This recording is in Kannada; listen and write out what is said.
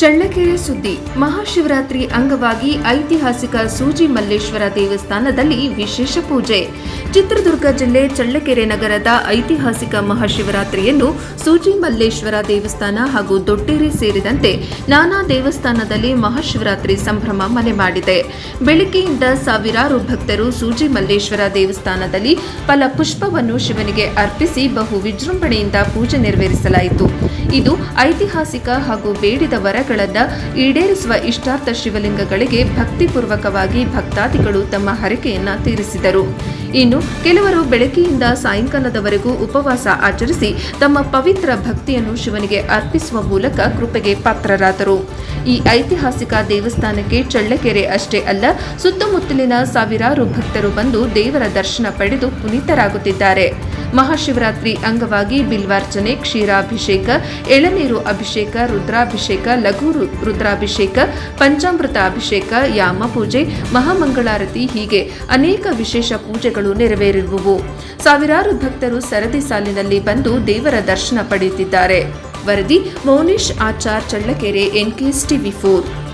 ಚಳ್ಳಕೆರೆ ಸುದ್ದಿ. ಮಹಾಶಿವರಾತ್ರಿ ಅಂಗವಾಗಿ ಐತಿಹಾಸಿಕ ಸೂಜಿ ಮಲ್ಲೇಶ್ವರ ದೇವಸ್ಥಾನದಲ್ಲಿ ವಿಶೇಷ ಪೂಜೆ. ಚಿತ್ರದುರ್ಗ ಜಿಲ್ಲೆ ಚಳ್ಳಕೆರೆ ನಗರದ ಐತಿಹಾಸಿಕ ಮಹಾಶಿವರಾತ್ರಿಯನ್ನು ಸೂಜಿ ಮಲ್ಲೇಶ್ವರ ದೇವಸ್ಥಾನ ಹಾಗೂ ದೊಡ್ಡೇರಿ ಸೇರಿದಂತೆ ನಾನಾ ದೇವಸ್ಥಾನದಲ್ಲಿ ಮಹಾಶಿವರಾತ್ರಿ ಸಂಭ್ರಮ ಮನೆ ಮಾಡಿದೆ. ಬೆಳಗ್ಗೆಯಿಂದ ಸಾವಿರಾರು ಭಕ್ತರು ಸೂಜಿ ಮಲ್ಲೇಶ್ವರ ದೇವಸ್ಥಾನದಲ್ಲಿ ಫಲ ಪುಷ್ಪವನ್ನು ಶಿವನಿಗೆ ಅರ್ಪಿಸಿ ಬಹು ವಿಜೃಂಭಣೆಯಿಂದ ಪೂಜೆ ನೆರವೇರಿಸಲಾಯಿತು. ಇದು ಐತಿಹಾಸಿಕ ಹಾಗೂ ಬೇಡಿದ ವರಗಳನ್ನು ಈಡೇರಿಸುವ ಇಷ್ಟಾರ್ಥ ಶಿವಲಿಂಗಗಳಿಗೆ ಭಕ್ತಿಪೂರ್ವಕವಾಗಿ ಭಕ್ತಾದಿಗಳು ತಮ್ಮ ಹರಕೆಯನ್ನ ತೀರಿಸಿದರು. ಇನ್ನು ಕೆಲವರು ಬೆಳಗ್ಗೆಯಿಂದ ಸಾಯಂಕಾಲದವರೆಗೂ ಉಪವಾಸ ಆಚರಿಸಿ ತಮ್ಮ ಪವಿತ್ರ ಭಕ್ತಿಯನ್ನು ಶಿವನಿಗೆ ಅರ್ಪಿಸುವ ಮೂಲಕ ಕೃಪೆಗೆ ಪಾತ್ರರಾದರು. ಈ ಐತಿಹಾಸಿಕ ದೇವಸ್ಥಾನಕ್ಕೆ ಚಳ್ಳಕೆರೆ ಅಷ್ಟೇ ಅಲ್ಲ, ಸುತ್ತಮುತ್ತಲಿನ ಸಾವಿರಾರು ಭಕ್ತರು ಬಂದು ದೇವರ ದರ್ಶನ ಪಡೆದು ಪುನೀತರಾಗುತ್ತಿದ್ದಾರೆ. ಮಹಾಶಿವರಾತ್ರಿ ಅಂಗವಾಗಿ ಬಿಲ್ವಾರ್ಚನೆ, ಕ್ಷೀರಾಭಿಷೇಕ, ಎಳನೀರು ಅಭಿಷೇಕ, ರುದ್ರಾಭಿಷೇಕ, ಲಘು ರುದ್ರಾಭಿಷೇಕ, ಪಂಚಾಮೃತ ಅಭಿಷೇಕ, ಯಾಮ ಪೂಜೆ, ಮಹಾಮಂಗಳಾರತಿ ಹೀಗೆ ಅನೇಕ ವಿಶೇಷ ಪೂಜೆಗಳು ನೆರವೇರಿರುವವು. ಸಾವಿರಾರು ಭಕ್ತರು ಸರದಿ ಸಾಲಿನಲ್ಲಿ ಬಂದು ದೇವರ ದರ್ಶನ ಪಡೆಯುತ್ತಿದ್ದಾರೆ. ವರದಿ Mounesh Achar Challakere, NKS TV four.